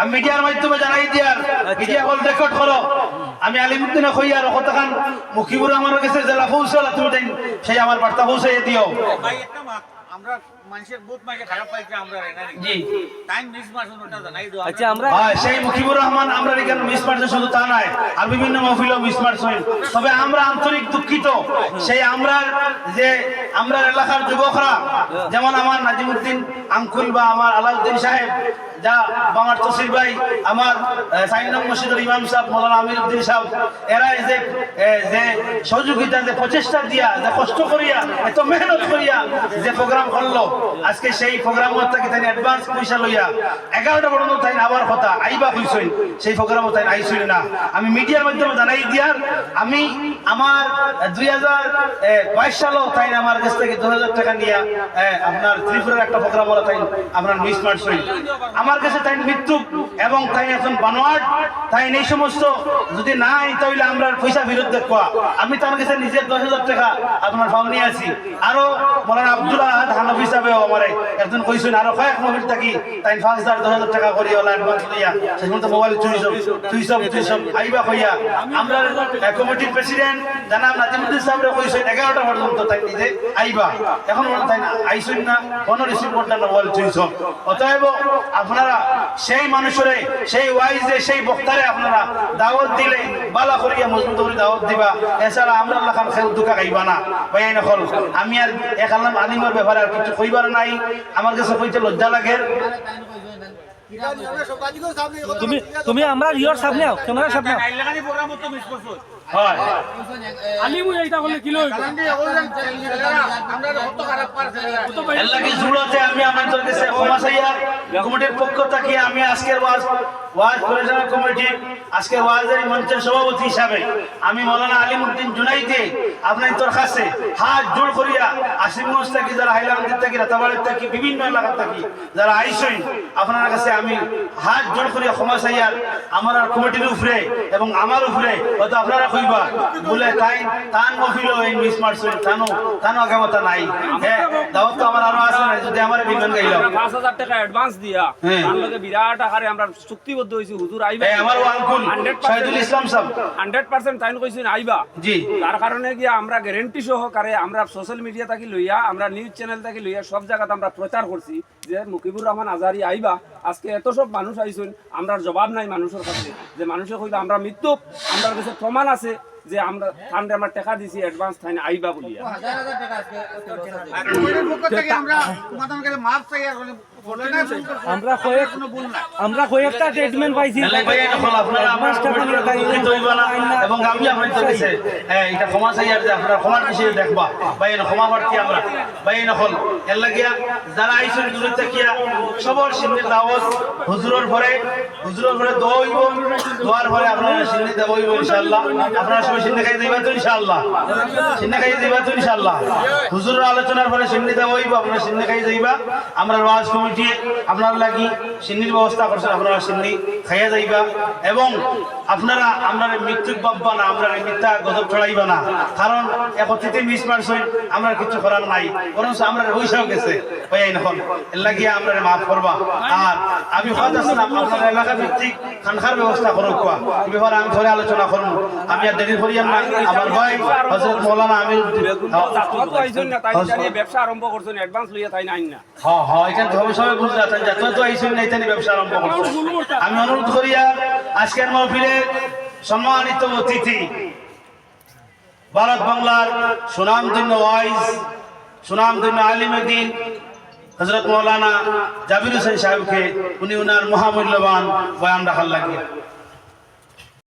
আমি মিডিয়ার মাধ্যমে জানাই দিয়ার মিডিয়া বল রেকর্ড করো আমি আলিমুদ্দিনে কই আর কতখান মুখিবুর আমার কাছে জেলা পৌঁছলা তুমি সেই আমার বার্তা পৌঁছাইয়ে দিও। আমরা মানুষের বহুত মাকে খারাপ পাইছে আমরা রে না রে। জি টাইম মিস ওটা জানাই দাও আচ্ছা আমরা সেই মুখিবুর রহমান আমরা এখানে মিস শুধু তা নয় আর বিভিন্ন মহফিলও মিস মারছেন তবে আমরা আন্তরিক দুঃখিত। সেই আমরা যে আমরা এলাকার যুবকরা যেমন আমার নাজিমুদ্দিন আঙ্কুল বা আমার আলাউদ্দিন সাহেব যা আমার তসির ভাই আমার সাইনাম মসজিদের ইমাম সাহেব মৌলানা আমির উদ্দিন সাহেব এরা যে যে সহযোগিতা যে প্রচেষ্টা দিয়া যে কষ্ট করিয়া এত মেহনত করিয়া যে প্রোগ্রাম করল। আজকে সেই তাই অ্যাডভান্স পয়সা লইয়া এগারোটা পর্যন্ত তাই আবার কথা, আইবা হইছই সেই তাই আইছই না। আমি মিডিয়ার মাধ্যমে জানাই দিয়ার, আমি আমার দুই হাজার বাইশ সালও তাই আমার কাছ থেকে দু হাজার টাকা আপনার ত্রিপুরার একটা তাই আপনার মিস আমার কাছে তাই মৃত্যু এবং তাই এখন বানোয়াট, তাই এই সমস্ত যদি নাই তাহলে আমরা পয়সা ফেরত দেখবা। আমি তার কাছে নিজের দশ হাজার টাকা আপনার ফাউন্ড নিয়ে আছি। আরও মৌলানা আহাদ অতএব আপনারা সেই মানুষরে, সেই ওয়াইজে সেই বক্তারে আপনারা দাওয়াত দিলে, বালা করিয়া মজবুত করে দাওয়াত দিবা। এছাড়া আমরা লাখান খেল দুকা খাইবা না। ভাই নকল আমি আর এক আলাম আলিমের ব্যাপারে আর কিছু কইবার নাই। আমার কাছে কইতে লজ্জা লাগে। তুমি তুমি আমরা ইয়র সামনে আও ক্যামেরার সামনে হয়। আলিমু এইটা জুড়াতে আমি আপনাদের কাছে ক্ষমা চাইয়া কমিটির পক্ষ থেকে আমি আজকের ওয়াজ ওয়াজ পরিচালনা কমিটি আজকের ওয়াজের মঞ্চের সভাপতি হিসাবে আমি মৌলানা আলিমউদ্দিন জুনাইতে আপনার কাছে হাত জোড় করিয়া আসিমগঞ্জ থেকে যারা হাইলাকান্দি থেকে রাতাবাড়ির থেকে বিভিন্ন এলাকা থাকি যারা আইসই আপনার কাছে আমি হাত জোড় করিয়া ক্ষমা চাইয়ার আমার কমিটির উপরে এবং আমার উপরে হয়তো আপনারা কইবা বলে তাই তান মফিল এই মিস তানো তানো আগামতা নাই। হ্যাঁ দাওয়াত তো আমার আরও আছে না যদি আমার বিমান গাইলাম পাঁচ হাজার টাকা অ্যাডভান্স দিয়া। হ্যাঁ। তার লগে বিরাট আকারে আমরা চুক্তিবদ্ধ হয়েছি হুজুর আইবা। এই আমার আঙ্কুল শহীদুল ইসলাম সাহেব। হান্ড্রেড পার্সেন্ট তাইন কইছেন আইবা। জি। তার কারণে গিয়া আমরা গ্যারেন্টি সহকারে আমরা সোশ্যাল মিডিয়া থাকি লইয়া আমরা নিউজ চ্যানেল থাকি লইয়া সব জায়গাতে আমরা প্রচার করছি যে মুকিবুর রহমান আজারি আইবা। আজকে এত সব মানুষ আইসুন আমরা জবাব নাই মানুষের কাছে। যে মানুষে কইবা আমরা মৃত্যু আমরা কাছে প্রমাণ আছে যে আমরা থানরে আমরা টাকা দিছি অ্যাডভান্স থাইনে আইবা বলিয়া। আমরা কয়েক কয়েকটা ট্রিটমেন্ট পাইছি। আপনারা এবং আমি কাছে হ্যাঁ এটা ক্ষমা চাই আর যে আপনারা ক্ষমার বিষয়ে দেখবা। ভাই এনে ক্ষমা প্রার্থী আমরা। ভাই এনে হল। এর লাগিয়া যারা আইসুন দূরে থাকিয়া সবর সিন্নির দাওয়াত হুজুরের ঘরে। হুজুরের ঘরে দোয়া দোয়ার ঘরে আপনারা সিন্নি দেব হইব ইনশাআল্লাহ। আপনারা সবাই সিন্নি খাই দিবা তো ইনশাআল্লাহ। সিন্নি খাই দিবা তো ইনশাআল্লাহ। হুজুরের আলোচনার পরে সিন্নি দেব হইব আপনারা সিন্নি খাই যাইবা আমরা ওয়াজ কমিটি আপনার লাগি সিন্নির ব্যবস্থা করছেন আপনারা সিন্নি খাইয়া যাইবা। এবং আপনারা আমরা মৃত্যু পাববা না আমরা মিথ্যা গজব ছড়াইবা না। কারণ একত্রিতে মিস মারছেন আমরা কিছু করার নাই। বরং আমরা হইসাও গেছে। এখন। এর লাগিয়া আমরা মাফ করবা। আর আমি হজ আসলাম আপনার এলাকা ভিত্তিক খানখার ব্যবস্থা করুক কোয়া এই ব্যাপারে আমি পরে আলোচনা করব আমি আর দেরি করিয়াম না আমার ভাই হজরত মৌলানা আমির ব্যবসা আরম্ভ করছেন অ্যাডভান্স লইয়া তাই না হ্যাঁ হ্যাঁ এখানে সবাই বুঝতে আছেন যে তো আইসুন না এখানে ব্যবসা আরম্ভ করছ। আমি অনুরোধ করিয়া আজকের মহফিলে সম্মানিত অতিথি, ভারত বাংলার সুনাম সুনামধন্য ওয়াইজ সুনাম সুনামধন্য আলিমুদ্দিন হজরত মৌলানা জাবির হোসেন সাহেবকে, উনি উনার মহামূল্যবান বয়ান রাখার লাগে।